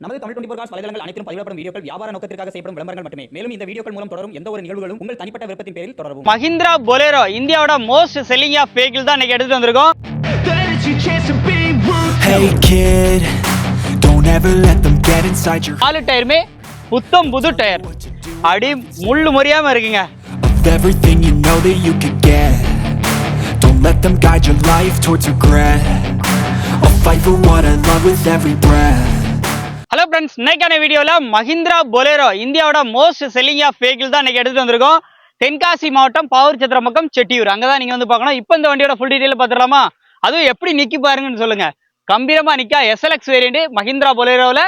நமது Tamil twenty cos வலைதளங்கள் அனைத்தும் பதிவிடப்படும் வீடியோக்கள் வியாபார நோக்கத்திற்காக செய்யப்படும் விளம்பரங்கள் மட்டுமே மேலும் இந்த வீடியோக்கள் மூலம் தொடரும் எந்த ஒரு நிகழ்வுகளும் உங்கள் தனிப்பட்ட விருப்பத்தின் பேரில் தொடரவும் மஹிந்திரா பொலேரோ இந்தியாவோட மோஸ்ட் செல்லிங் ஆஃப் வெஹிக்கிள் தான் இன்னைக்கு எடுத்துட்டு வந்திருக்கோம். Hey kid, don't ever let them get inside your நாலு டயருமே புத்தம் புது டயர் அடி முள்ளு முறியாம இருக்குங்க of everything you know that you could get. Don't let them guide your life towards regret. I'll fight for what I love with every breath. Hello friends இன்னைக்கான வீடியோவில் மஹிந்திரா பொலேரோ இந்தியாவோட most selling of vehicle தான் இன்னைக்கு எடுத்துட்டு வந்திருக்கோம். தென்காசி மாவட்டம் பாவூர் சத்திரம் பக்கம் செட்டியூர். அங்கே தான் நீங்கள் வந்து பார்க்கணும். இப்போ இந்த வண்டியோட ஃபுல் டீட்டெயில் பார்த்துடலாமா? அதுவும் எப்படி நிற்கி பாருங்கன்னு சொல்லுங்கள் கம்பீரமாக நிற்கா எஸ்எல்எக்ஸ் வேரியண்ட் மஹிந்திரா பொலேரோவில்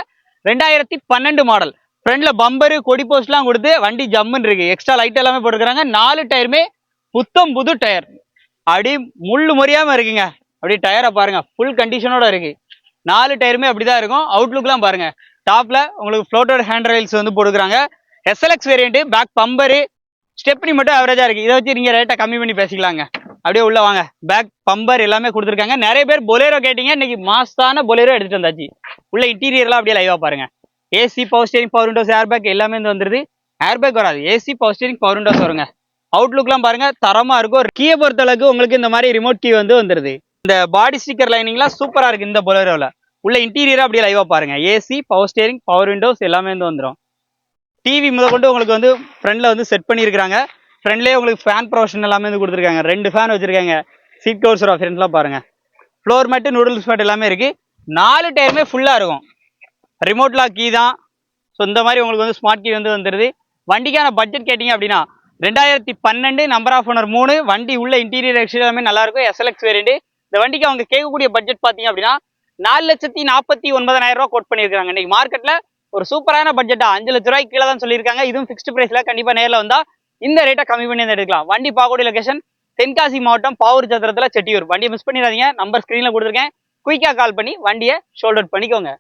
ரெண்டாயிரத்தி பன்னெண்டு மாடல் ஃப்ரண்ட்ல பம்பரு கொடி போஸ்ட்லாம் கொடுத்து வண்டி ஜம்முன்னு இருக்கு. எக்ஸ்ட்ரா லைட் எல்லாமே போட்டுக்கிறாங்க நாலு டயருமே புத்தம் புது டயர் அப்படி முள்ளு முறையாமல் இருக்குங்க. அப்படி டயரை பாருங்க. ஃபுல் கண்டிஷனோட இருக்குது நாலு டயருமே அப்படிதான் இருக்கும். அவுட்லுக்லாம் பாருங்க. டாப்ல உங்களுக்கு ஃப்ளோட்டட் ஹேண்ட் ரயில்ஸ் வந்து போட்டுக்கிறாங்க. SLX variant back bumper stepney மட்டும் ஆவரேஜா இருக்கு. இதை வச்சு நீங்க ரேட்டை கம்மி பண்ணி பேசிக்கலாங்க. அப்படியே உள்ள வாங்க. பேக் பம்பர் எல்லாமே கொடுத்துருக்காங்க. நிறைய பேர் பொலேரோ கேட்டீங்க. இன்னைக்கு மாசான பொலேரோ எடுத்துட்டு வந்தாச்சு. உள்ள இன்டீரியர்லாம் அப்படியே லைவா பாருங்க. AC power steering power windows air bag எல்லாமே வந்து வந்துருது. ஏர் பேக் வராது AC power steering power windows வருங்க. அவுட்லுக்லாம் பாருங்க. தரமா இருக்கும். கீயை பொறுத்த அளவுக்கு உங்களுக்கு இந்த மாதிரி ரிமோட் கீ வந்து வந்துருது. இந்த பாடி ஸ்டிக்கர் லைனிங்லாம் சூப்பராக இருக்குது இந்த பொலரோவில் உள்ள இன்டீரியராக அப்படியே லைவாக பாருங்க. AC power steering power windows எல்லாமே வந்து வந்துடும் டிவி முதற்கொண்டு உங்களுக்கு வந்து ஃப்ரண்டில் வந்து செட் பண்ணியிருக்காங்க ஃப்ரண்ட்லேயே உங்களுக்கு ஃபேன் ப்ரொவிஷன் எல்லாமே வந்து கொடுத்துருக்காங்க. ரெண்டு ஃபேன் வச்சுருக்காங்க. சீட் கவர்ஸ் ஃப்ரெண்ட்லாம் பாருங்கள் ஃப்ளோர் மேட்டு நூடுல்ஸ் மேட் எல்லாமே இருக்குது நாலு டயருமே ஃபுல்லாக இருக்கும். ரிமோட் லாக் கீ தான். ஸோ இந்த மாதிரி உங்களுக்கு வந்து ஸ்மார்ட் கீ வந்து வந்துடுது வண்டிக்கான பட்ஜெட் கேட்டிங்க அப்படின்னா ரெண்டாயிரத்தி பன்னெண்டு நம்பர் ஆஃப் ஓனர் மூணு. வண்டி உள்ள இன்டீரியர் எக்ஸ்டீரியர் எல்லாமே நல்லா இருக்கும். எஸ்எல்எக்ஸ் வேரியண்ட்டு இந்த வண்டிக்கு அவங்க கேட்கக்கூடிய பட்ஜெட் பார்த்தீங்க அப்படின்னா நாலு லட்சத்தி நாற்பத்தி ஒன்பதாயிரம் ரூபா கோட் பண்ணியிருக்காங்க இன்னைக்கு மார்க்கெட்ல ஒரு சூப்பரான பட்ஜெட்டா அஞ்சு லட்ச ரூபாய்க்கு கீழே தான் சொல்லியிருக்காங்க. இதுவும் ஃபிக்ஸ்ட் பிரைஸ்ல கண்டிப்பா நேரில் வந்தா இந்த ரேட்டை கம்மி பண்ணி வந்து எடுக்கலாம். வண்டி பார்க்கக்கூடிய லொகேஷன் தென்காசி மாவட்டம் பாவூர் சத்திரத்தில் செட்டியூர். வண்டியை மிஸ் பண்ணிடாதீங்க. நம்பர் ஸ்க்ரீனில் கொடுத்துருக்கேன். குயிக்கா கால் பண்ணி வண்டியை ஷோல்டர் பண்ணிக்கோங்க.